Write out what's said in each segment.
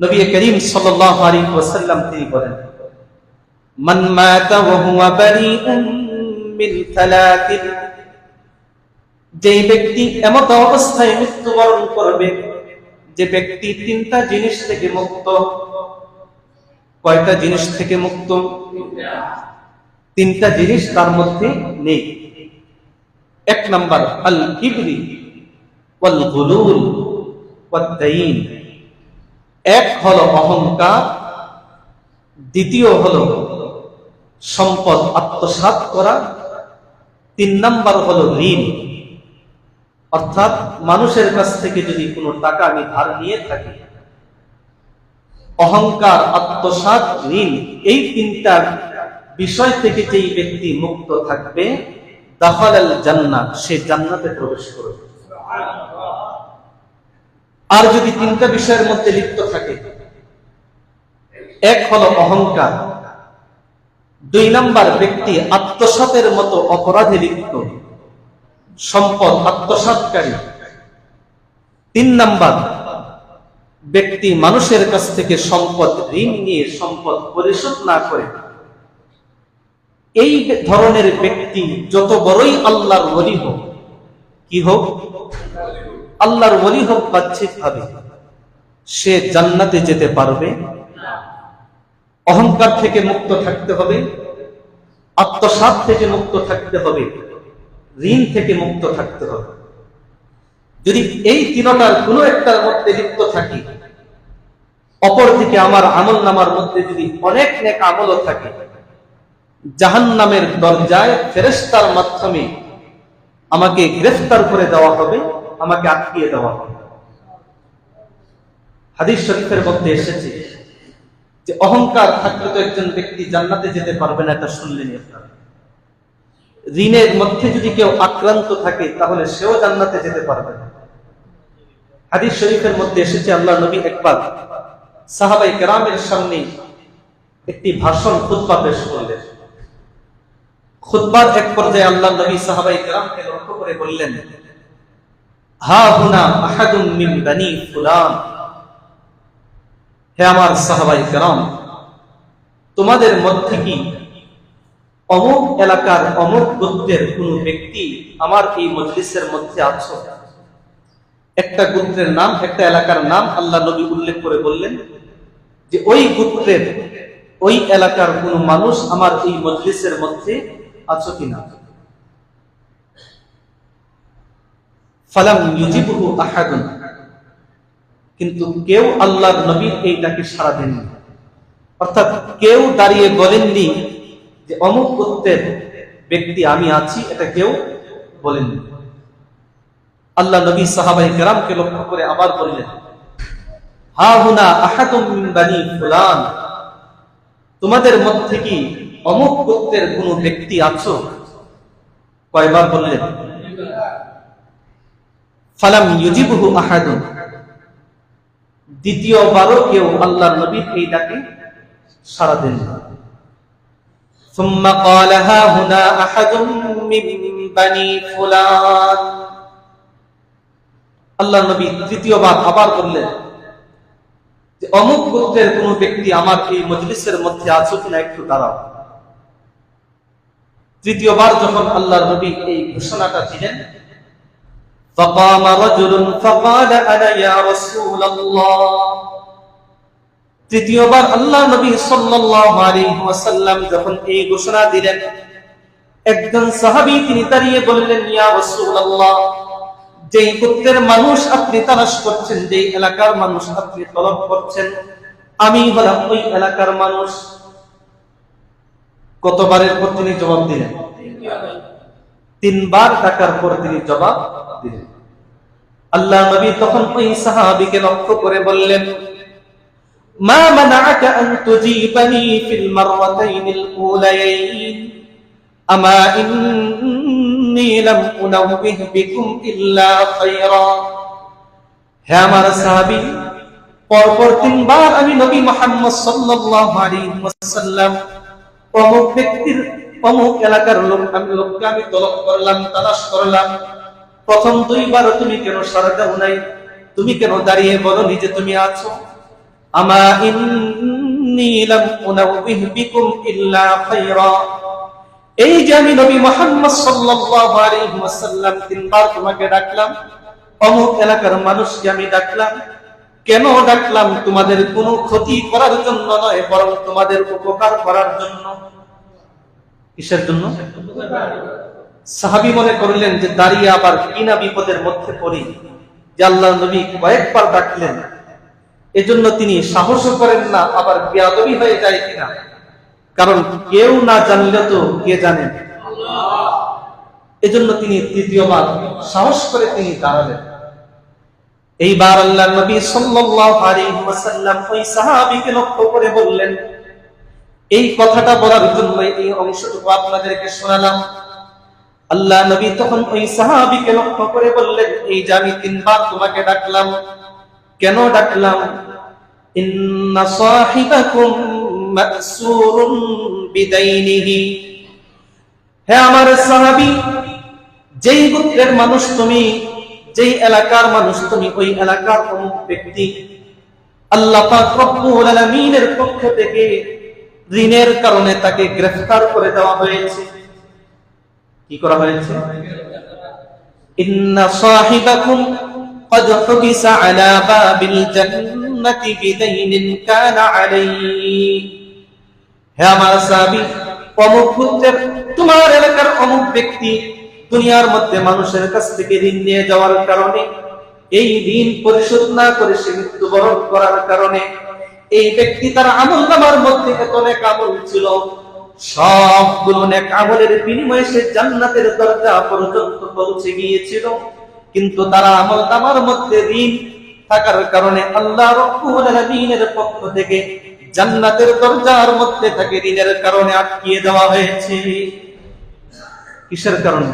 নবী করিম সাল্লাল্লাহু আলাইহি ওয়াসাল্লাম তিনি বলেন, মান মাতা ওয়া হুয়া বারিউম মিন ব্যক্তি এমত অবস্থায় মৃত্যুবরণ করবে, যে ব্যক্তি তিনটা জিনিস থেকে মুক্ত, কয়টা জিনিস থেকে মুক্ত? তিনটা জিনিস তার মধ্যে নেই। এক নাম্বার আল কিবরি ওয়াল গুলুল ওয়াদ দাইন এক হলো অহংকার, দ্বিতীয় হলো সম্পদ আত্মসাৎ করা, তিন নাম্বার হলো ঋণ। অর্থাৎ মানুষের কাছ থেকে যদি কোনো টাকা আমি ধার নিয়ে থাকি, অহংকার, আত্মসাৎ, ঋণ, এই তিনটা বিষয় থেকে যেই ব্যক্তি মুক্ত থাকবে, দাখালাল জান্নাত, সে জান্নাতে প্রবেশ করবে। আর যদি তিনটা বিষয়ের মধ্যে লিপ্ত থাকে, এক হলো অহংকার, দুই নাম্বার ব্যক্তি আত্মসাতের মতো অপরাধে লিপ্ত, সম্পদ আত্মসাতকারী, তিন নাম্বার ব্যক্তি মানুষের কাছ থেকে সম্পদ, ঋণ নিয়ে সম্পদ পরিশোধ না করে, এই ধরনের ব্যক্তি যত বড়ই আল্লাহর বলি হোক, কি হোক? আল্লাহর ওলি হোক বাহ্যিক ভাবে, সে জান্নাতে যেতে পারবে। অহংকার থেকে মুক্ত থাকতে হবে আত্মসাত থেকে মুক্ত থাকতে হবে, ঋণ থেকে মুক্ত থাকতে হবে। যদি এই তিনটার কোনো একটার মধ্যে লিপ্ত থাকি, অপরদিকে আমার আমল নামার মধ্যে যদি অনেক নেক আমলও থাকে জাহান নামের দরজায় ফেরেস্তার মাধ্যমে আমাকে গ্রেফতার করে দেওয়া হবে আমাকে আটকিয়ে দেওয়া। হবে হাদিস শরীফের মধ্যে এসেছে যে অহংকার থাকলে তো একজন ব্যক্তি জান্নাতে যেতে পারবে না, এটা শুনলেন আপনারা। ঋণের মধ্যে যদি কেউ আক্রান্ত থাকে, তাহলে সেও জান্নাতে যেতে পারবে না। হাদিস শরীফের মধ্যে এসেছে আল্লাহ নবী একবার সাহাবাই কেরামের সামনে একটি ভাষণ খুতবা পেশ করলেন। খুতবার এক পর্যায়ে আল্লাহ নবী সাহাবাই কেরামকে লক্ষ্য করে বললেন তোমাদের মধ্যে কি অমুক এলাকার অমুক গোত্রের কোন ব্যক্তি আমার এই মজলিসের মধ্যে আছো? একটা গোত্রের নাম, একটা এলাকার নাম আল্লাহ নবী উল্লেখ করে বললেন যে ওই গোত্রের, ওই এলাকার কোন মানুষ আমার এই মজলিসের মধ্যে আছো কিনা? কিন্তু কেউ আল্লাহর নবীর এইটাকে সাড়া দেননি। অর্থাৎ কেউ দাঁড়িয়ে বলেননি যে অমুক গোত্রের ব্যক্তি আমি আছি, এটা কেউ বলেননি। আল্লাহ নবী সাহাবাই কেরামকে লক্ষ্য করে আবার বললেন, হা হুনা আহাতুম বানি ফুলান। তোমাদের মধ্যে কি অমুক গোত্রের কোন ব্যক্তি আছো? কয়বার বললেন ফালাম ইউজিবুহু আহাদুন দ্বিতীয়বারও কেউ আল্লাহর নবীর এই ডাকে সাড়া দেন না ثم قال ها هنا أحد من بني فلان আল্লাহ নবী তৃতীয়বার আবার বললেন যে অমুক গোত্রের কোন ব্যক্তি আমার এই মজলিসের মধ্যে আছো কিনা একটু দাঁড়াও তৃতীয়বার যখন আল্লাহর নবী এই ঘোষণাটা দিলেন فقام رجل فقال انا يا رسول الله তৃতীয়বার আল্লাহ নবী সাল্লাল্লাহু আলাইহি ওয়াসাল্লাম যখন এই ঘোষণা দিলেন একজন সাহাবী তিনি দাঁড়িয়ে বললেন ইয়া রাসূলুল্লাহ যেই গোত্রের মানুষ আপনি তালাশ করছেন যেই এলাকার মানুষ আপনি তলব করছেন আমি হলাম ওই এলাকার মানুষ কতবারের পর তিনি জবাব দিলেন তিনবার ডাকার পর তিনি জবাব দিলেন আল্লাহ নবী তখন ওই সাহাবিকে লক্ষ্য করে বললেন তিনবার আমি নবী মুহাম্মদ সাল্লাল্লাহু আলাইহি ওয়াসাল্লাম অমুক ব্যক্তির, অমুক এলাকার লোক, আমি লোককে আমি তলব করলাম, তালাশ করলাম। প্রথম দুইবার তুমি কেন সারা দাও নাই? তুমি কেন দাঁড়িয়ে বলো নিজে তুমি আছো? আমা এই যে আমি তিনবার তোমাকে ডাকলাম আমি ডাকলাম। কেন ডাকলাম? তোমাদের কোনো ক্ষতি করার জন্য নয়, বরং তোমাদের উপকার করার জন্য। কিসের জন্য? সাহাবি মনে করলেন যে দাঁড়িয়ে আবার কিনা বিপদের মধ্যে পড়ি। যে আল্লাহ নবী কয়েকবার ডাকলেন। এজন্য তিনি সাহসও করেন না, আবার বেয়াদবি হয়ে যায় কিনা। কারণ কেউ না জানলে তো কে জানেন এজন্য তিনি তৃতীয়বার সাহস করে তিনি দাঁড়ালেন। এইবার আল্লাহ নবী ওয়াসাল্লাম ওই সাহাবীকে লক্ষ্য করে বললেন, এই কথাটা বলার জন্য এই অংশটুকু আপনাদেরকে শোনালাম। আল্লাহ নবী তখন ওই সাহাবীকে লক্ষ্য করে বললেন, এই যে আমি তিনবার তোমাকে ডাকলাম। কেন ডাকলাম? আমার যেই মানুষ তুমি, যেই এলাকার মানুষ তুমি, ওই এলাকার ব্যক্তি, আল্লাহ পক্ষ থেকে ঋণের কারণে তাকে গ্রেফতার করে দেওয়া হয়েছে। কি করা হয়েছে ইন্না সাহিবাকুম قد حبس على باب الجنة بدين كان عليه হে আমার সাহাবী অমুক পুত্রের তোমার এলাকার অমুক ব্যক্তি দুনিয়ার মধ্যে মানুষের কাছ থেকে ঋণ নিয়ে যাওয়ার কারণে এই ঋণ পরিশোধ না করে সে মৃত্যুবরণ করার কারণে এই ব্যক্তি তার আমল নামার মধ্যে এত অনেক আমল ছিল সবগুলো নেক আমলের বিনিময়ে সে জান্নাতের দরজা পর্যন্ত পৌঁছে গিয়েছিল। কিন্তু তারা আমল নামার মধ্যে ঋণ থাকার কারণে আল্লাহ রব্বুল পক্ষ থেকে জান্নাতের দরজার মধ্যে তাকে ঋণের কারণে আটকিয়ে দেওয়া হয়েছে। কিসের কারণে?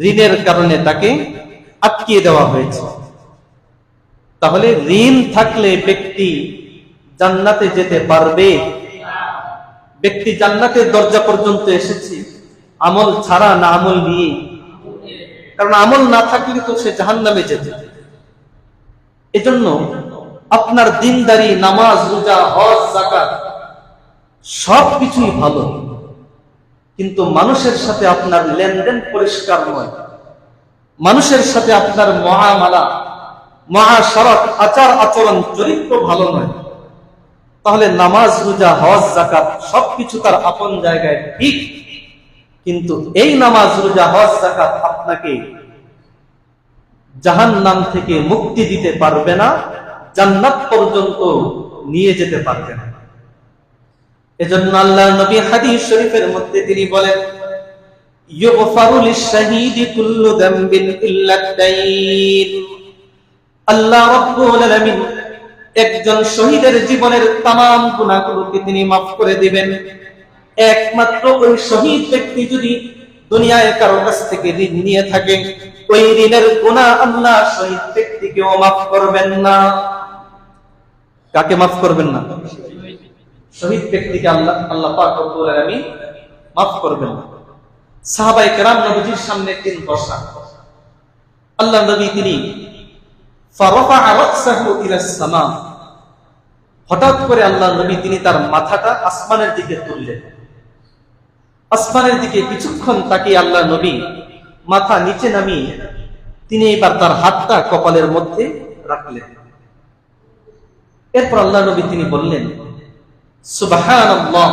ঋণের কারণে তাকে আটকিয়ে দেওয়া হয়েছে। তাহলে ঋণ থাকলে ব্যক্তি জান্নাতে যেতে পারবে ব্যক্তি জান্নাতের দরজা পর্যন্ত এসেছে। আমল ছাড়া না আমল নিয়ে। কারণ আমল না থাকলে তো সে জাহান নামে যেতে এজন্য আপনার দিনদারি, নামাজ, রোজা, হজ জাকাত সব কিছুই ভালো। কিন্তু মানুষের সাথে আপনার লেনদেন পরিষ্কার নয়। মানুষের সাথে আপনার মহামালা মহাসড়ক আচার আচরণ চরিত্র ভালো নয়। তাহলে নামাজ, রোজা, হজ জাকাত সবকিছু তার আপন জায়গায় ঠিক। কিন্তু এই নামাজ, রোজা, হজ জাকাত আপনাকে জাহান নাম থেকে মুক্তি দিতে পারবে না, জান্নাত পর্যন্ত নিয়ে যেতে পারবে না। এজন্য আল্লাহ নবী হাদিস শরীফের মধ্যে তিনি বলেন আল্লাহ রাব্বুল আলামিন একজন শহীদের জীবনের তাম গুণাগুলোকে তিনি মাফ করে দিবেন। একমাত্র ওই শহীদ ব্যক্তি যদি দুনিয়ায় কারও কাছ থেকে ঋণ নিয়ে থাকে, ওই ঋণের গুণা আল্লাহ শহীদ ব্যক্তিকেও মাফ করবেন না। কাকে মাফ করবেন না? শহীদ ব্যক্তিকে আল্লাহ আল্লাহ পাক আলামিন মাফ করবেন না। সাহাবায়ে কেরাম নবীজির সামনে তিন বসা আল্লাহ নবী তিনি হঠাৎ করে আল্লাহ নবী তিনি তার মাথাটা আসমানের দিকে তুললেন। আসমানের দিকে কিছুক্ষণ তাকিয়ে আল্লাহ নবী মাথা নিচে নামিয়ে তিনি এবার তার হাতটা কপালের মধ্যে রাখলেন। এরপর আল্লাহ নবী তিনি বললেন, সুবহানাল্লাহ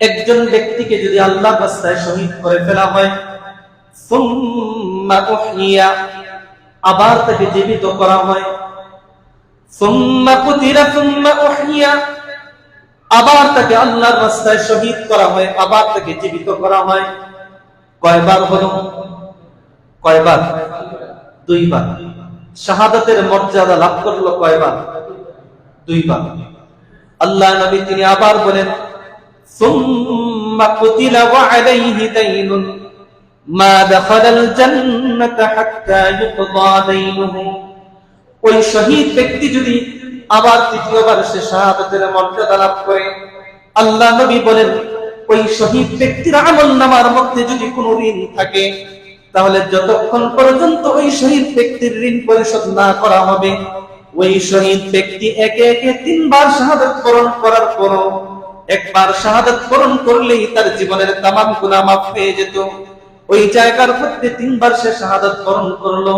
একজন ব্যক্তিকে যদি আল্লাহ রাস্তায় শহীদ করে ফেলা হয় আবার তাকে জীবিত করা হয়। আবার তাকে আল্লাহর রাস্তায় শহীদ করা হয়, আবার তাকে জীবিত করা হয়। কয়বার হল? কয়বার? দুইবার। শাহাদাতের মর্যাদা লাভ করল কয়বার? দুইবার। আল্লাহ নবী তিনি আবার বলেন ثم قتل وعليه دين ما دخل الجنة حتى يقضى دينه ওই শহীদ ব্যক্তি যদি আবার তৃতীয়বার সে শাহাদাতের মর্যাদা লাভ করে আল্লাহ নবী বলেন ওই শহীদ ব্যক্তির আমল নামার মধ্যে যদি কোনো ঋণ থাকে তাহলে যতক্ষণ পর্যন্ত ওই শহীদ ব্যক্তির ঋণ পরিশোধ না করা হবে ওই শহীদ ব্যক্তি একে একে তিনবার শাহাদত বরণ করার পরও একবার শাহাদত বরণ করলেই তার জীবনের তামাম গুনাহ মাফ পেয়ে যেত। ওই জায়গার মধ্যে তিনবার সে শাহাদত বরণ করল।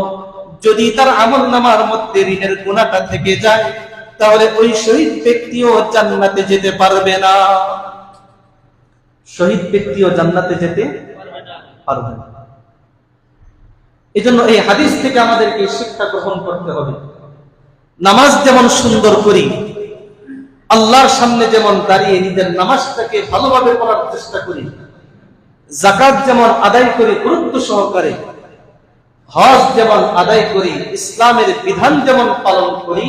যদি তার আমল নামার মধ্যে ঋণের গুণাটা থেকে যায়, তাহলে ওই শহীদ ব্যক্তিও জান্নাতে যেতে পারবে না। শহীদ ব্যক্তিও জান্নাতে যেতে পারবে না। এজন্য এই হাদিস থেকে আমাদেরকে শিক্ষা গ্রহণ করতে হবে। নামাজ যেমন সুন্দর করি আল্লাহর সামনে যেমন দাঁড়িয়ে নিজের নামাজটাকে ভালোভাবে করার চেষ্টা করি জাকাত যেমন আদায় করি গুরুত্ব সহকারে, হজ যেমন আদায় করি, ইসলামের বিধান যেমন পালন করি,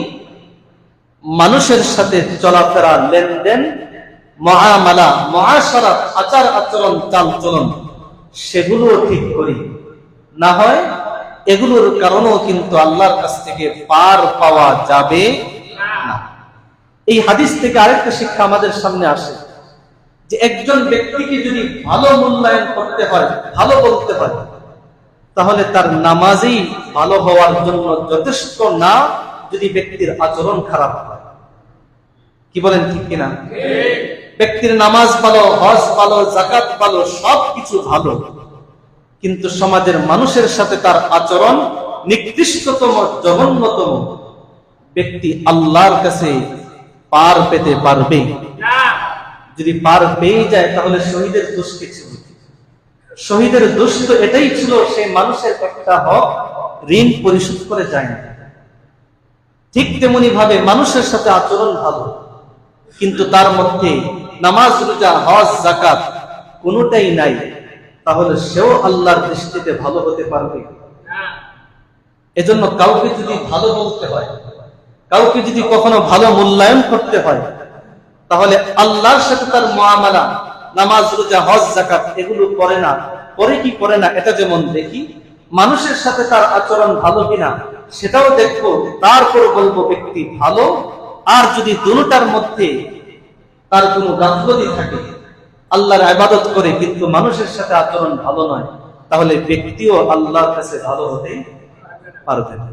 মানুষের সাথে চলাফেরা, লেনদেন, মহামালা, মহাসারাত, আচার আচরণ চাল চলন সেগুলোও ঠিক করি। না হয় এগুলোর কারণেও কিন্তু আল্লাহর কাছ থেকে পার পাওয়া যাবে না। এই হাদিস থেকে আরেকটা শিক্ষা আমাদের সামনে আসে যে একজন ব্যক্তিকে যদি ভালো মূল্যায়ন করতে হয়, ভালো বলতে হয়, তাহলে তার নামাজই ভালো হওয়ার জন্য যথেষ্ট না যদি ব্যক্তির আচরণ খারাপ হয়। কি বলেন ঠিক কিনা? ব্যক্তির নামাজ ভালো, হজ ভালো জাকাত ভালো, সবকিছু ভালো। কিন্তু সমাজের মানুষের সাথে তার আচরণ নিকৃষ্টতম, জঘন্যতম। ব্যক্তি আল্লাহর কাছে পার পেতে পারবে। যদি পার পেয়ে যায় তাহলে শহীদের দোষ কিছু শহীদের দোষ তো এটাই ছিল সেই মানুষের একটা হক ঋণ পরিশোধ করে যায় না ঠিক তেমনি ভাবে মানুষের সাথে আচরণ ভালো কিন্তু তার মধ্যে নামাজ রোজা হজ জাকাত কোনোটাই নাই। তাহলে সেও আল্লাহর দৃষ্টিতে ভালো হতে পারবে। এজন্য কাউকে যদি ভালো বলতে হয় কাউকে যদি কখনো ভালো মূল্যায়ন করতে হয়, তাহলে আল্লাহর সাথে তার মহামালা নামাজ, রোজা, হজ জাকাত এগুলো করে না। করে কি করে না, এটা যেমন দেখি, মানুষের সাথে তার আচরণ ভালো কিনা, সেটাও দেখব তারপর বলব ব্যক্তি ভালো, আর যদি দুটার মধ্যে তার কোনো গাফলতি থাকে, আল্লাহর আবাদত করে কিন্তু মানুষের সাথে আচরণ ভালো নয়, তাহলে ব্যক্তিও আল্লাহর কাছে ভালো হতে পারবে না।